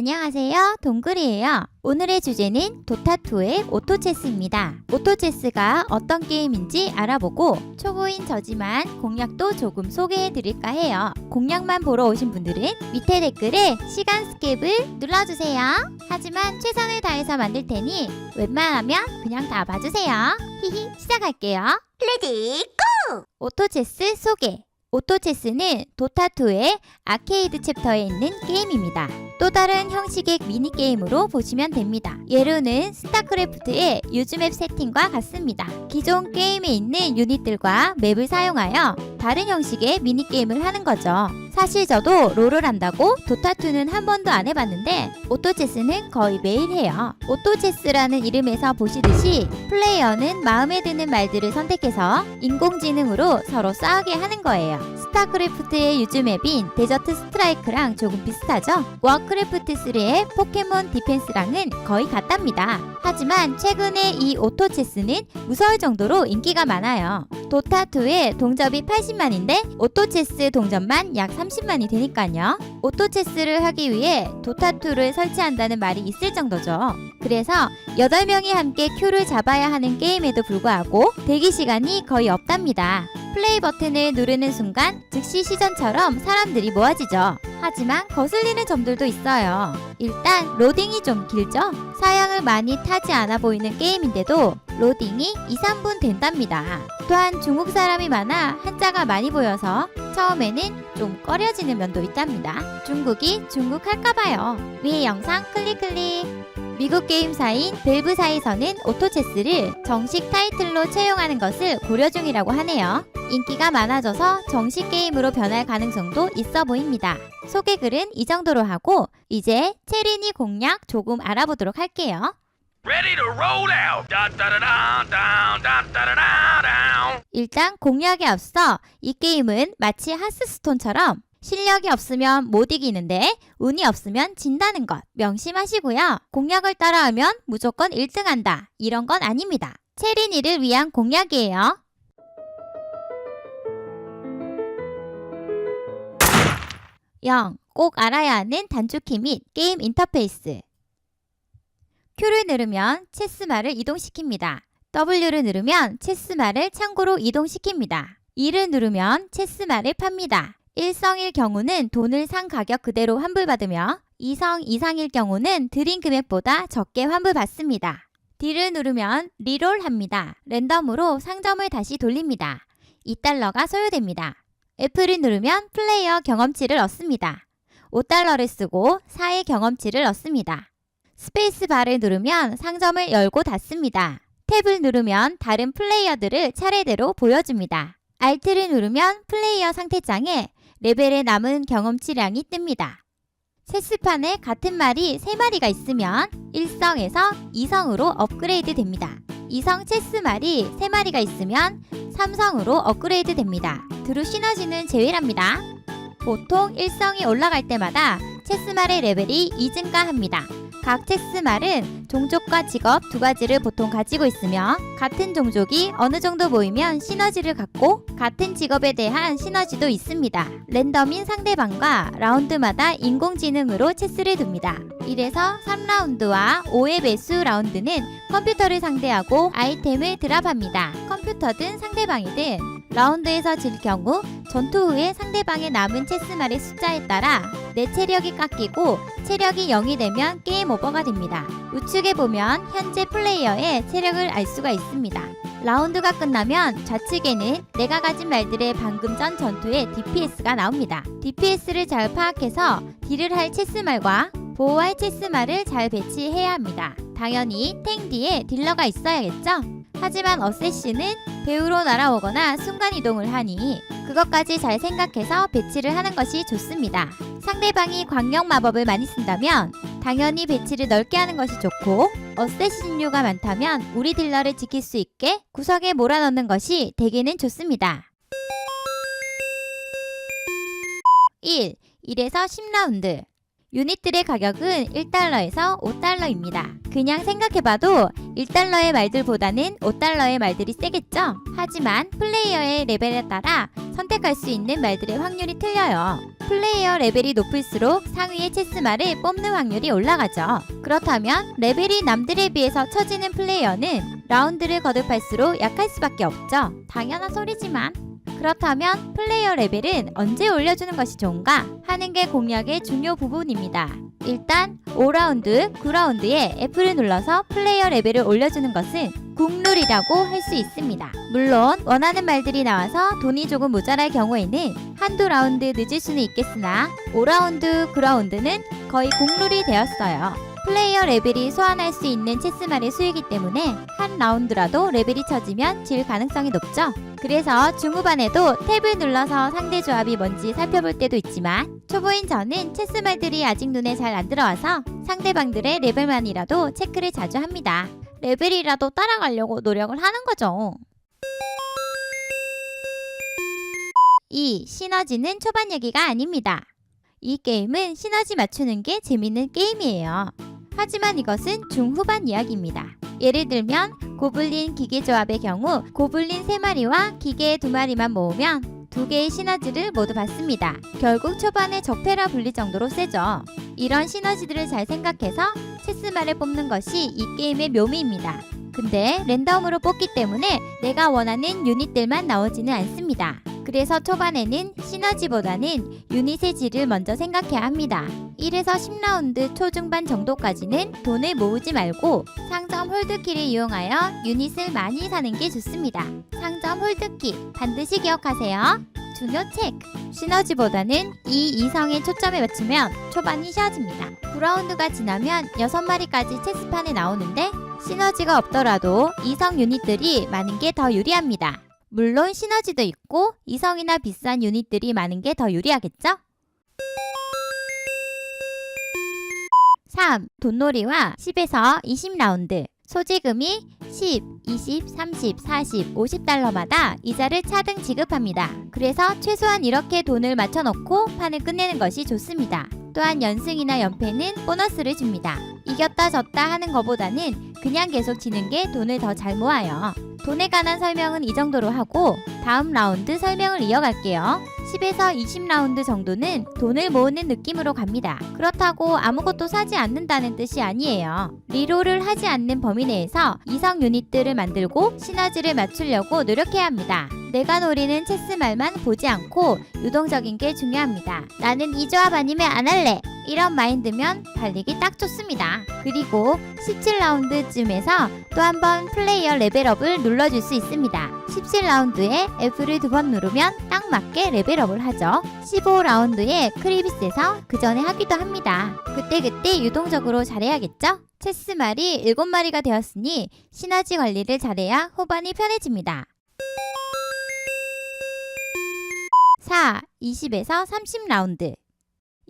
안녕하세요. 동글이에요. 오늘의 주제는 도타2의 오토체스입니다. 오토체스가 어떤 게임인지 알아보고 초보인 저지만 공략도 조금 소개해 드릴까 해요. 공략만 보러 오신 분들은 밑에 댓글에 시간 스캡을 눌러주세요. 하지만 최선을 다해서 만들 테니 웬만하면 그냥 다 봐주세요. 히히, 시작할게요. 레디 오토체스 소개. 오토체스는 도타2의 아케이드 챕터에 있는 게임입니다. 또 다른 형식의 미니게임으로 보시면 됩니다. 예로는 스타크래프트의 유즈맵 세팅과 같습니다. 기존 게임에 있는 유닛들과 맵을 사용하여 다른 형식의 미니게임을 하는 거죠. 사실 저도 롤을 한다고 도타2는 한 번도 안 해봤는데 오토체스는 거의 매일 해요. 오토체스라는 이름에서 보시듯이 플레이어는 마음에 드는 말들을 선택해서 인공지능으로 서로 싸우게 하는 거예요. 스타크래프트의 유즈맵인 데저트 스트라이크랑 조금 비슷하죠? 워크래프트3의 포켓몬 디펜스랑은 거의 같답니다. 하지만 최근에 이 오토체스는 무서울 정도로 인기가 많아요. 도타2의 동접이 80만인데 오토체스 동접만 약 30만이 되니까요. 오토체스를 하기 위해 도타2를 설치한다는 말이 있을 정도죠. 그래서 8명이 함께 큐를 잡아야 하는 게임에도 불구하고 대기 시간이 거의 없답니다. 플레이 버튼을 누르는 순간 즉시 시전처럼 사람들이 모아지죠. 하지만 거슬리는 점들도 있어요. 일단 로딩이 좀 길죠? 사양을 많이 타지 않아 보이는 게임인데도 로딩이 2, 3분 된답니다. 또한 중국 사람이 많아 한자가 많이 보여서 처음에는 좀 꺼려지는 면도 있답니다. 중국이 중국 할까봐요. 위에 영상 클릭 클릭. 미국 게임사인 벨브사에서는 오토체스를 정식 타이틀로 채용하는 것을 고려 중이라고 하네요. 인기가 많아져서 정식 게임으로 변할 가능성도 있어 보입니다. 소개글은 이 정도로 하고 이제 체린이 공략 조금 알아보도록 할게요. 일단 공략에 앞서 이 게임은 마치 하스스톤처럼 실력이 없으면 못 이기는데 운이 없으면 진다는 것 명심하시고요. 공략을 따라하면 무조건 1등한다. 이런 건 아닙니다. 체린이를 위한 공략이에요. 0. 꼭 알아야 하는 단축키 및 게임 인터페이스. Q를 누르면 체스말을 이동시킵니다. W를 누르면 체스말을 창고로 이동시킵니다. 2를 누르면 체스말을 팝니다. 1성일 경우는 돈을 산 가격 그대로 환불받으며 2성 이상일 경우는 드린 금액보다 적게 환불받습니다. D를 누르면 리롤 합니다. 랜덤으로 상점을 다시 돌립니다. 2달러가 소요됩니다. F를 누르면 플레이어 경험치를 얻습니다. 5달러를 쓰고 4의 경험치를 얻습니다. 스페이스 바를 누르면 상점을 열고 닫습니다. 탭을 누르면 다른 플레이어들을 차례대로 보여줍니다. Alt를 누르면 플레이어 상태장에 레벨에 남은 경험치량이 뜹니다. 체스판에 같은 말이 3마리가 있으면 1성에서 2성으로 업그레이드 됩니다. 2성 체스말이 3마리가 있으면 3성으로 업그레이드 됩니다. 드루 시너지는 제외랍니다. 보통 1성이 올라갈 때마다 체스말의 레벨이 2증가합니다. 각 체스말은 종족과 직업 두 가지를 보통 가지고 있으며 같은 종족이 어느 정도 모이면 시너지를 갖고 같은 직업에 대한 시너지도 있습니다. 랜덤인 상대방과 라운드마다 인공지능으로 체스를 둡니다. 이래서 3라운드와 5의 매수 라운드는 컴퓨터를 상대하고 아이템을 드랍합니다. 컴퓨터든 상대방이든 라운드에서 질 경우 전투 후에 상대방의 남은 체스말의 숫자에 따라 내 체력이 깎이고 체력이 0이 되면 게임 오버가 됩니다. 우측에 보면 현재 플레이어의 체력을 알 수가 있습니다. 라운드가 끝나면 좌측에는 내가 가진 말들의 방금 전 전투의 DPS가 나옵니다. DPS를 잘 파악해서 딜을 할 체스말과 보호할 체스말을 잘 배치해야 합니다. 당연히 탱 뒤에 딜러가 있어야겠죠? 하지만 어쌔신은 배우로 날아오거나 순간이동을 하니 그것까지 잘 생각해서 배치를 하는 것이 좋습니다. 상대방이 광역 마법을 많이 쓴다면 당연히 배치를 넓게 하는 것이 좋고 어쌔신류가 많다면 우리 딜러를 지킬 수 있게 구석에 몰아넣는 것이 대개는 좋습니다. 1. 1에서 10라운드 유닛들의 가격은 1달러에서 5달러입니다. 그냥 생각해봐도 1달러의 말들보다는 5달러의 말들이 세겠죠? 하지만 플레이어의 레벨에 따라 선택할 수 있는 말들의 확률이 틀려요. 플레이어 레벨이 높을수록 상위의 체스말을 뽑는 확률이 올라가죠. 그렇다면 레벨이 남들에 비해서 처지는 플레이어는 라운드를 거듭할수록 약할 수밖에 없죠. 당연한 소리지만. 그렇다면 플레이어 레벨은 언제 올려주는 것이 좋은가 하는 게 공략의 중요 부분입니다. 일단 5라운드, 9라운드에 F를 눌러서 플레이어 레벨을 올려주는 것은 국룰이라고 할 수 있습니다. 물론 원하는 말들이 나와서 돈이 조금 모자랄 경우에는 한두 라운드 늦을 수는 있겠으나 5라운드, 9라운드는 거의 국룰이 되었어요. 플레이어 레벨이 소환할 수 있는 체스말의 수이기 때문에 한 라운드라도 레벨이 쳐지면 질 가능성이 높죠. 그래서 중후반에도 탭을 눌러서 상대 조합이 뭔지 살펴볼 때도 있지만 초보인 저는 체스 말들이 아직 눈에 잘 안 들어와서 상대방들의 레벨만이라도 체크를 자주 합니다. 레벨이라도 따라가려고 노력을 하는 거죠. 2. 시너지는 초반 얘기가 아닙니다. 이 게임은 시너지 맞추는 게 재밌는 게임이에요. 하지만 이것은 중후반 이야기입니다. 예를 들면 고블린 기계 조합의 경우 고블린 3마리와 기계 2마리만 모으면 두 개의 시너지를 모두 받습니다. 결국 초반에 적폐라 불릴 정도로 세죠. 이런 시너지들을 잘 생각해서 체스말을 뽑는 것이 이 게임의 묘미입니다. 근데 랜덤으로 뽑기 때문에 내가 원하는 유닛들만 나오지는 않습니다. 그래서 초반에는 시너지보다는 유닛의 질을 먼저 생각해야 합니다. 1에서 10라운드 초중반 정도까지는 돈을 모으지 말고 상 점 홀드키를 이용하여 유닛을 많이 사는 게 좋습니다. 상점 홀드키 반드시 기억하세요. 중요 체크. 시너지보다는 이 이성에 초점을 맞추면 초반이 쉬워집니다. 9라운드가 지나면 6마리까지 체스판에 나오는데 시너지가 없더라도 이성 유닛들이 많은 게 더 유리합니다. 물론 시너지도 있고 이성이나 비싼 유닛들이 많은 게 더 유리하겠죠? 3. 돈놀이와 10에서 20라운드 소지금이 10, 20, 30, 40, 50달러마다 이자를 차등 지급합니다. 그래서 최소한 이렇게 돈을 맞춰놓고 판을 끝내는 것이 좋습니다. 또한 연승이나 연패는 보너스를 줍니다. 이겼다 졌다 하는 것보다는 그냥 계속 치는 게 돈을 더 잘 모아요. 돈에 관한 설명은 이 정도로 하고 다음 라운드 설명을 이어갈게요. 10에서 20라운드 정도는 돈을 모으는 느낌으로 갑니다. 그렇다고 아무것도 사지 않는다는 뜻이 아니에요. 리롤을 하지 않는 범위 내에서 이성 유닛들을 만들고 시너지를 맞추려고 노력해야 합니다. 내가 노리는 체스 말만 보지 않고 유동적인 게 중요합니다. 나는 이 조합 아니면 안 할래. 이런 마인드면 달리기 딱 좋습니다. 그리고 17라운드쯤에서 또 한 번 플레이어 레벨업을 눌러줄 수 있습니다. 17라운드에 F를 두 번 누르면 딱 맞게 레벨업을 하죠. 15라운드에 크리비스에서 그 전에 하기도 합니다. 그때그때 유동적으로 잘해야겠죠? 체스 말이 7마리가 되었으니 시너지 관리를 잘해야 후반이 편해집니다. 4. 20에서 30라운드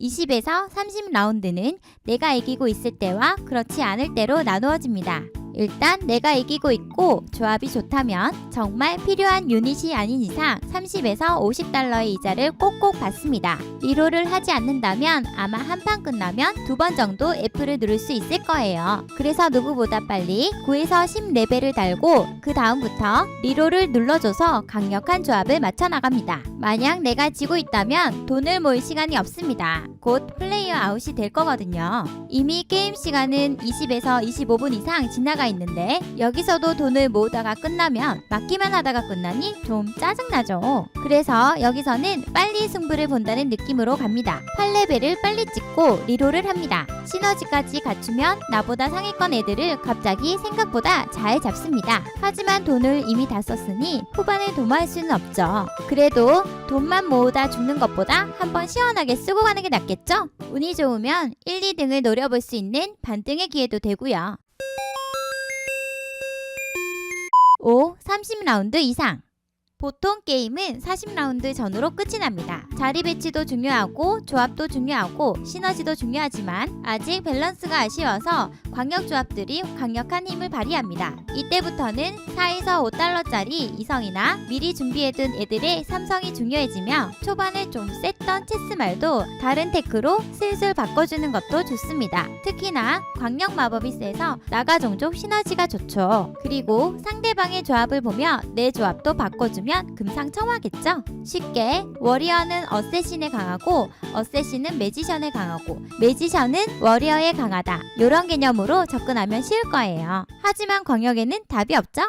20에서 30라운드는 내가 이기고 있을 때와 그렇지 않을 때로 나누어집니다. 일단 내가 이기고 있고 조합이 좋다면 정말 필요한 유닛이 아닌 이상 30에서 50달러의 이자를 꼭꼭 받습니다. 리롤을 하지 않는다면 아마 한 판 끝나면 두 번 정도 F를 누를 수 있을 거예요. 그래서 누구보다 빨리 9에서 10레벨을 달고 그 다음부터 리롤을 눌러줘서 강력한 조합을 맞춰 나갑니다. 만약 내가 지고 있다면 돈을 모을 시간이 없습니다. 곧 플레이어 아웃이 될 거거든요. 이미 게임 시간은 20에서 25분 이상 지나가 있는데 여기서도 돈을 모으다가 끝나면 맞기만 하다가 끝나니 좀 짜증나죠. 그래서 여기서는 빨리 승부를 본다는 느낌으로 갑니다. 8레벨을 빨리 찍고 리롤을 합니다. 시너지까지 갖추면 나보다 상위권 애들을 갑자기 생각보다 잘 잡습니다. 하지만 돈을 이미 다 썼으니 후반에 도모할 수는 없죠. 그래도 돈만 모으다 죽는 것보다 한번 시원하게 쓰고 가는 게 낫겠죠? 운이 좋으면 1, 2등을 노려볼 수 있는 반등의 기회도 되고요. 5. 30라운드 이상 보통 게임은 40라운드 전후로 끝이 납니다. 자리 배치도 중요하고 조합도 중요하고 시너지도 중요하지만 아직 밸런스가 아쉬워서 광역 조합들이 강력한 힘을 발휘합니다. 이때부터는 4에서 5달러짜리 이성이나 미리 준비해둔 애들의 삼성이 중요해지며 초반에 좀 셌던 체스 말도 다른 테크로 슬슬 바꿔주는 것도 좋습니다. 특히나 광역 마법이 세서 나가 종족 시너지가 좋죠. 그리고 상대방의 조합을 보며 내 조합도 바꿔주면 금상첨화겠죠? 쉽게 워리어는 어쌔신에 강하고 어쌔신은 매지션에 강하고 매지션은 워리어에 강하다. 이런 개념으로 접근하면 쉬울 거예요. 하지만 광역에는 답이 없죠?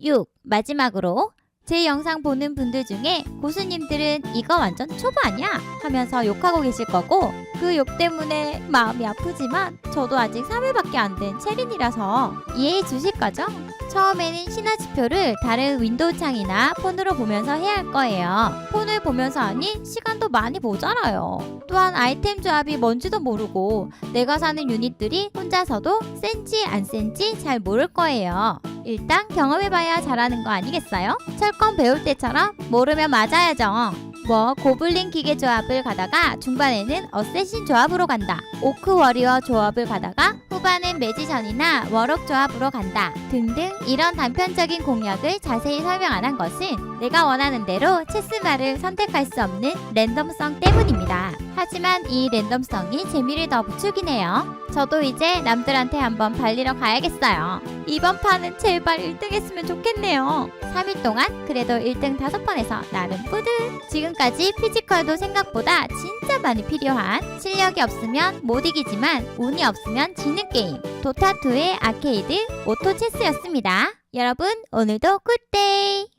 6. 마지막으로 제 영상 보는 분들 중에 고수님들은 이거 완전 초보 아니야? 하면서 욕하고 계실 거고 그 욕 때문에 마음이 아프지만 저도 아직 3일밖에 안 된 체린이라서 이해해 주실 거죠? 처음에는 시나지표를 다른 윈도우 창이나 폰으로 보면서 해야 할 거예요. 폰을 보면서 하니 시간도 많이 모자라요. 또한 아이템 조합이 뭔지도 모르고 내가 사는 유닛들이 혼자서도 센지 안 센지 잘 모를 거예요. 일단 경험해봐야 잘하는 거 아니겠어요? 철권 배울 때처럼 모르면 맞아야죠. 뭐 고블린 기계 조합을 가다가 중반에는 어쌔신 조합으로 간다. 오크 워리어 조합을 가다가 후반엔 매지션이나 워럭 조합으로 간다. 등등 이런 단편적인 공략을 자세히 설명 안 한 것은 내가 원하는 대로 체스말을 선택할 수 없는 랜덤성 때문입니다. 하지만 이 랜덤성이 재미를 더 붙이긴 해요. 저도 이제 남들한테 한번 발리러 가야겠어요. 이번 판은 제발 1등 했으면 좋겠네요. 3일 동안 그래도 1등 5번 해서 나름 뿌듯. 지금까지 피지컬도 생각보다 진짜 많이 필요한 실력이 없으면 못 이기지만 운이 없으면 지는 게임. 도타2의 아케이드 오토 체스였습니다. 여러분, 오늘도 굿데이!